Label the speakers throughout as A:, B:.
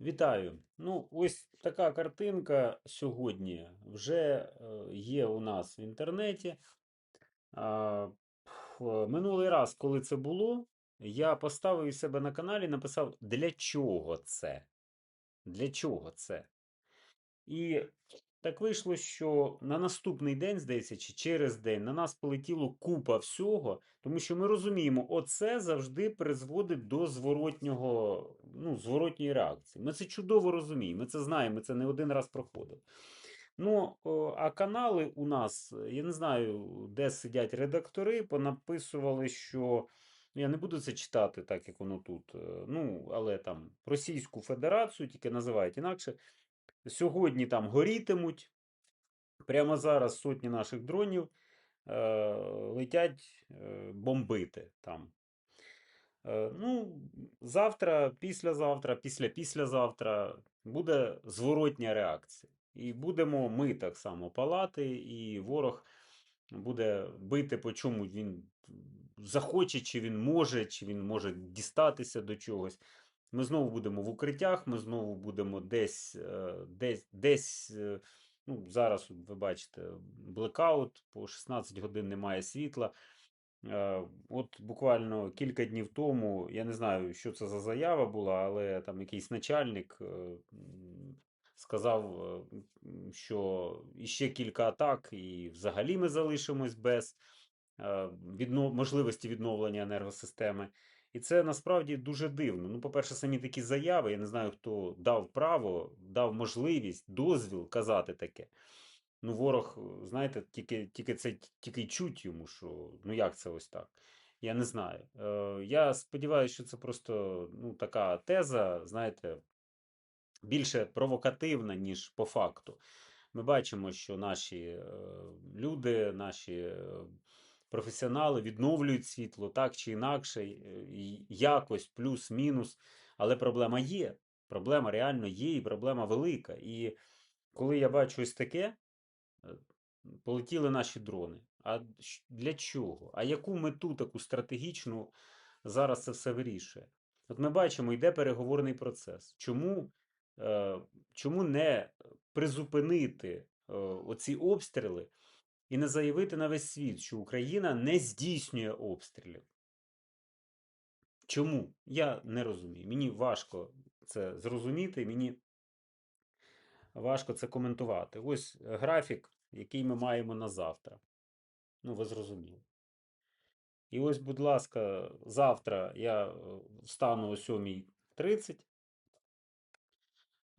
A: Вітаю! Ну, ось така картинка сьогодні вже е, є у нас в інтернеті. Минулий раз, коли це було, я поставив себе на каналі, написав, для чого це? Для чого це? І так вийшло, що на наступний день, здається, чи через день на нас полетіло купа всього, тому що ми розуміємо, оце завжди призводить до зворотнього, ну, зворотньої реакції. Ми це чудово розуміємо, ми це знаємо, ми це не один раз проходили. Ну, а канали у нас, я не знаю, де сидять редактори, понаписували, що. Я не буду це читати, так як воно тут. е, Ну, але там Російську Федерацію, тільки називають інакше. Сьогодні там горітимуть. Прямо зараз сотні наших дронів е, летять е, бомбити там. Е, ну, завтра, післязавтра, після післязавтра буде зворотня реакція. І будемо ми так само палати, і ворог буде бити, по чому він захоче, чи він може, чи він може дістатися до чогось. Ми знову будемо в укриттях, ми знову будемо десь, е, десь, десь. е, Ну, зараз ви бачите, блекаут, по 16 годин немає світла. Е, От буквально кілька днів тому, я не знаю, що це за заява була, але там якийсь начальник сказав, що іще кілька атак, і взагалі ми залишимось без можливості відновлення енергосистеми. І це насправді дуже дивно. Ну, по-перше, самі такі заяви, я не знаю, хто дав право, дав можливість, дозвіл казати таке. Ну, ворог, е, знаєте, тільки, тільки це тільки чуть йому, що ну як це ось так. Я не знаю. Е, я сподіваюся, що це просто ну, така теза, знаєте, більше провокативна, ніж по факту. Ми бачимо, що наші е, люди, наші е, професіонали відновлюють світло так чи інакше, якось, плюс-мінус. Але проблема є. Проблема реально є, і проблема велика. І коли я бачу ось таке, е, полетіли наші дрони. А для чого? А яку мету таку стратегічну зараз це все вирішує? От ми бачимо, йде переговорний процес. Чому, е, чому не призупинити е, оці обстріли і не заявити на весь світ, що Україна не здійснює обстрілів? Чому? Я не розумію. Мені важко це зрозуміти, мені важко це коментувати. Ось графік, який ми маємо на завтра. Ну, ви зрозуміли. І ось, будь ласка, завтра я е, встану о 7.30,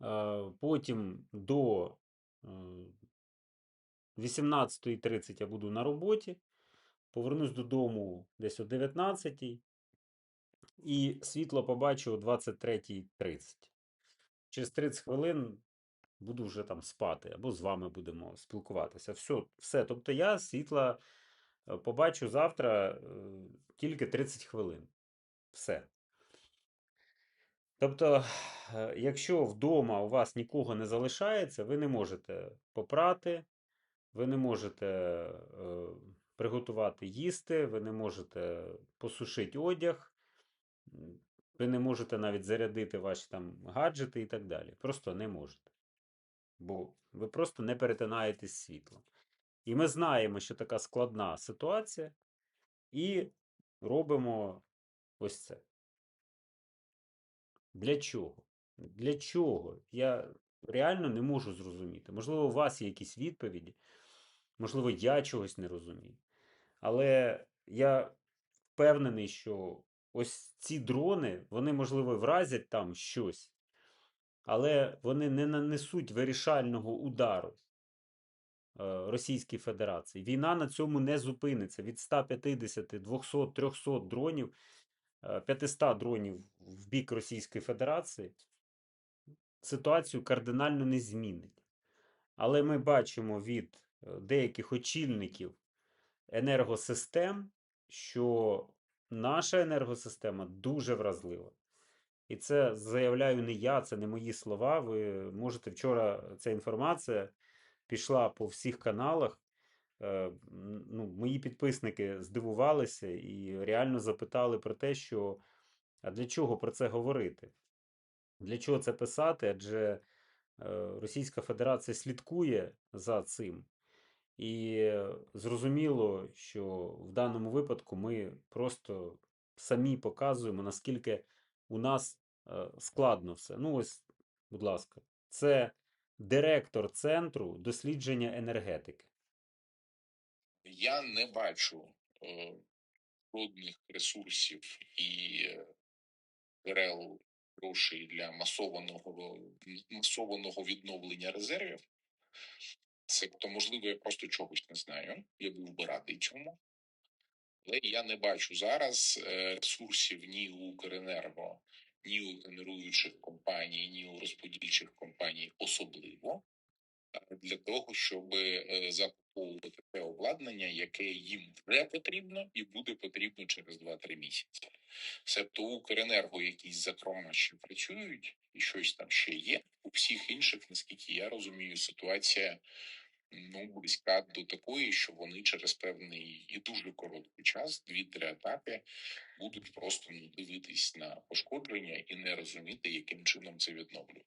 A: е, потім до е, 18.30 я буду на роботі, повернусь додому десь о 19.00 і світло побачу о 23.30. Через 30 хвилин буду вже там спати, або з вами будемо спілкуватися. Все, все. Тобто я світла е, побачу завтра е, тільки 30 хвилин. Все. Тобто, е, якщо вдома у вас нікого не залишається, ви не можете попрати, ви не можете е, приготувати їсти, ви не можете посушити одяг, ви не можете навіть зарядити ваші там гаджети і так далі. Просто не можете. Бо ви просто не перетинаєтесь світлом. І ми знаємо, що така складна ситуація, і робимо ось це. Для чого? Для чого? Я реально не можу зрозуміти. Можливо, у вас є якісь відповіді, можливо, я чогось не розумію. Але я впевнений, що ось ці дрони, вони, можливо, вразять там щось, але вони не нанесуть вирішального удару е, Російській Федерації. Війна на цьому не зупиниться. Від 150, 200, 300 дронів, е, 500 дронів в бік Російської Федерації ситуацію кардинально не змінить. Але ми бачимо від е, деяких очільників енергосистем, що наша енергосистема дуже вразлива. І це заявляю не я, це не мої слова. Ви можете вчора ця інформація пішла по всіх каналах. Е, Ну, Мої підписники здивувалися і реально запитали про те, що а для чого про це говорити? Для чого це писати? Адже е, Російська Федерація слідкує за цим. І зрозуміло, що в даному випадку ми просто самі показуємо, наскільки у нас е, складно все. Ну, ось, будь ласка, це директор Центру дослідження енергетики.
B: Я не бачу е, жодних ресурсів і е, джерел грошей для масованого масованого відновлення резервів. Це то можливо, я просто чогось не знаю. Я був би радий цьому. Але я не бачу зараз е, ресурсів ні у Укренерго, ні у генеруючих компаній, ні у розподільчих компаній особливо для того, щоб е, закуповувати те обладнання, яке їм вже потрібно і буде потрібно через 2-3 місяці. Себто Укренерго якісь закрома ще працюють, і щось там ще є. У всіх інших, наскільки я розумію, ситуація ну близька до такої, що вони через певний і дуже короткий час, дві-три атаки, будуть просто ну, дивитись на пошкодження і не розуміти, яким чином це відновлювати.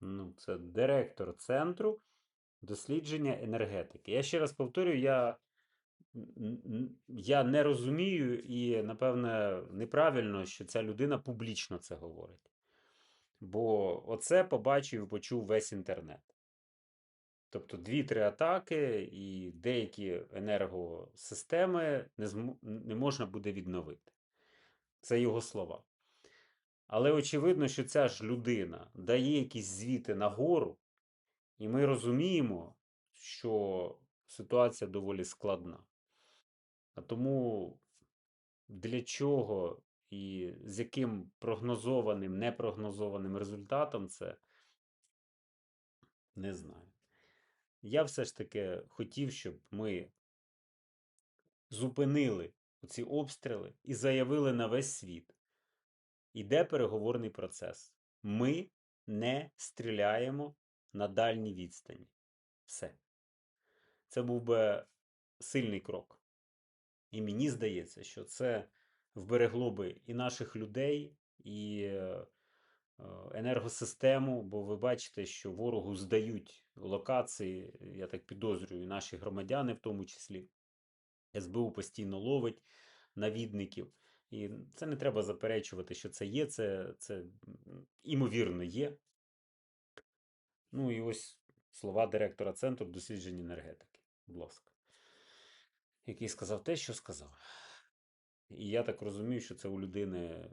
A: Ну, це директор Центру дослідження енергетики. Я ще раз повторюю, я, я не розумію і, напевне, неправильно, що ця людина публічно це говорить. Бо оце побачив і почув весь інтернет. Тобто дві-три атаки і деякі енергосистеми не, зм... не можна буде відновити. Це його слова. Але очевидно, що ця ж людина дає якісь звіти нагору, і ми розуміємо, що ситуація доволі складна. А тому для чого і з яким прогнозованим, непрогнозованим результатом це не знаю. Я все ж таки хотів, щоб ми зупинили ці обстріли і заявили на весь світ. Іде переговорний процес. Ми не стріляємо на дальній відстані. Все. Це був би сильний крок. І мені здається, що це вберегло би і наших людей, і е, енергосистему, бо ви бачите, що ворогу здають локації, я так підозрюю, наші громадяни в тому числі. СБУ постійно ловить навідників. І це не треба заперечувати, що це є, це, це імовірно є. Ну і ось слова директора Центру досліджень енергетики. Будь ласка. Який сказав те, що сказав. І я так розумію, що це у людини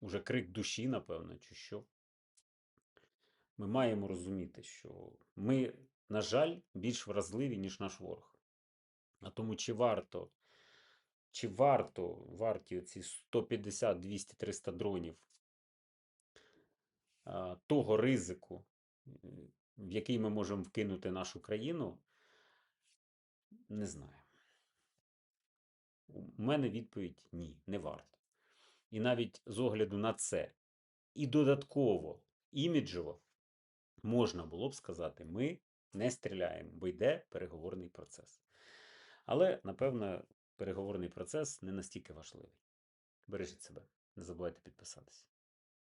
A: уже крик душі, напевно, чи що. Ми маємо розуміти, що ми, на жаль, більш вразливі, ніж наш ворог. А тому чи варто, чи варто варті ці 150, 200, 300 дронів того ризику, в який ми можемо вкинути нашу країну, не знаю. У мене відповідь ні, не варто. І навіть з огляду на це, і додатково, іміджево, можна було б сказати, ми не стріляємо, бо йде переговорний процес. Але, напевно, переговорний процес не настільки важливий. Бережіть себе, не забувайте підписатися.